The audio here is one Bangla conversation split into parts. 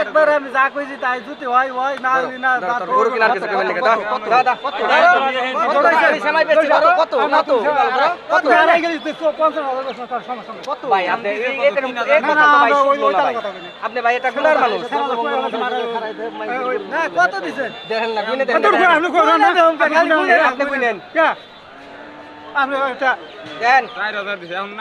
একবার আমি যা কইছি তাই জুতি হয় হয় না হলি না গরু কিনার কাছে কইবেন না দাদা দাদা কত সেমাই বেচি কত কত কত কত হারাই গেলি তুই 50000 টাকা সমস্যা কত ভাই আপনি এটা এক কথা তো ভাই শুনলো না আপনি ভাই এটা গুলার মানুষ না কত দিছেন দেখেন না কইনে দেখেন আপনি কইনেন আপনি কইনেন আপনি ওটা দেন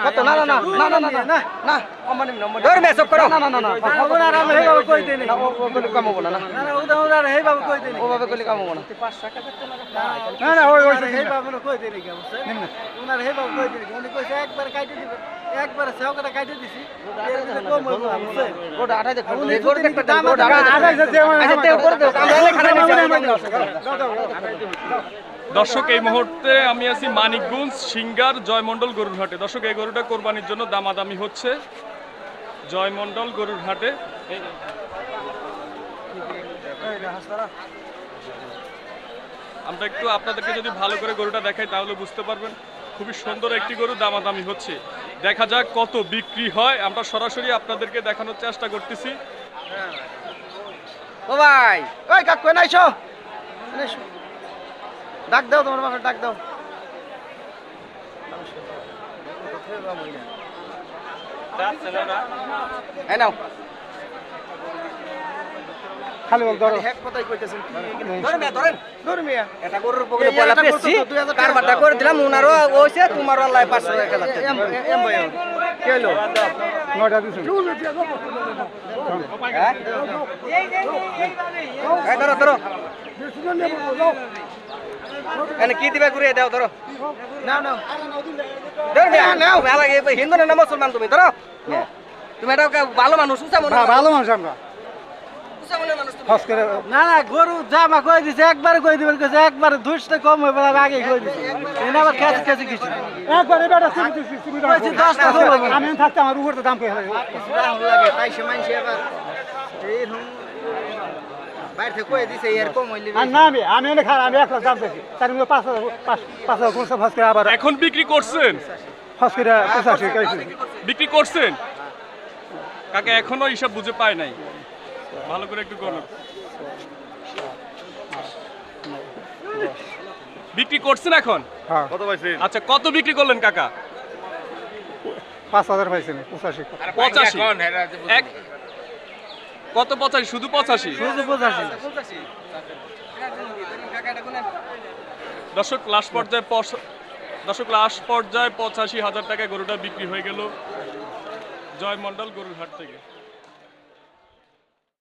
কত না না না না না না না না অমানি নম্বর ধর মেসব করো না না না না ওগুলো আর আমি হেবাবে কই দেই না ও ও কাম হবে না না না না ওটা ওটা কই দেই ও ভাবে কইলে কাম হবে না না না ওই ওই হেবাবে কই দেই কি বুঝছেন ওনার হেবাবে কই দেই উনি কইছে একবার কাটে দিবে একবার সেওকাটা কাটে দিছি কম হইব বুঝছেন গোটা আটাই দেখো উনি গোটা যদি দাম গোটা আদায় আটাই আদায় দেওয়া আচ্ছা তেও করে দাও আমরা এলে খানা নিছি দর্শক, এই মুহূর্তে আমি আছি মানিকগঞ্জ, সিঙ্গার জয়মন্ডল গরুর হাটে দর্শক, এই গরুটা কোরবানির জন্য দামাদামি হচ্ছে। জয়মন্ডল গরুর হাটে আমরা একটু আপনাদেরকে যদি ভালো করে গরুটা দেখাই, তাহলে বুঝতে পারবেন, খুবই সুন্দর একটি গরু দামাদামি হচ্ছে। দেখা যাক কত বিক্রি হয়। আমরা সরাসরি আপনাদেরকে দেখানোর চেষ্টা করতেছি। ও ভাই, ওই কাকু, এনে আইছো এনে আইসো। ডাক দাও তোমার বাপের ডাক দাও নাও খালি বল ধরো হ্যাক কথাই কইতেছেন ধরে মিয়া ধরেন ধরে মিয়া এটা গরুর পকেটে পয়লা পেছি করতো তো, 2000 টাকা কারবারটা করে দিলাম উনারও হইছে তোমারও আল্লাহ 500 টাকা লাগছে এম ভাই কি হলো নয়টা দিছেন হ্যাঁ এই ধরো ধরো এনে কি দিবে ঘুরিয়ে দাও ধরো। হিন্দু না মুসলমান তুমি ধরো। তুমি এটা ভালো মানুষ উঁচা মনে ভালো মানুষ আমরা। না না গরু জামা কই দিছে একবার কই দিবেন কইছে একবার দুশটা কম হইবে আমি আগে কই দিছি। এনে আবার খেতে খেতে কিছু। একবার এবারে সুবিধা সুবিধা কইছি 10টা কম আমি থাকতে আমার উপর তো দাম কই হবে দাম লাগে তাই সে মানুষ আবার। এইরকম বাইরে থেকে কয়ে দিছে এর কম হইলে আর না আমি আমি আমি এক লাখ দাম দিছি তার মধ্যে পাঁচ হাজার পাঁচ পাঁচ হাজার কোনসা ফস করে আবার এখন বিক্রি করছেন? ফস করে পঁচাশি বিক্রি করছেন? কাকা এখনও হিসাব বুঝে পায় নাই। ভালো করে একটু করুন বিক্রি করছেন এখন? হ্যাঁ। আচ্ছা কত বিক্রি করলেন কাকা? পাঁচ হাজার পাইছেন পঁচাশি। কত পঁচাশি? শুধু পঁচাশি? শুধু পঁচাশি। দর্শক লাস্ট পর্যায়ে দর্শক লাস্ট পর্যায়ে পঁচাশি হাজার টাকায় গরুটা বিক্রি হয়ে গেল জয় মন্ডল গরুর হাট থেকে।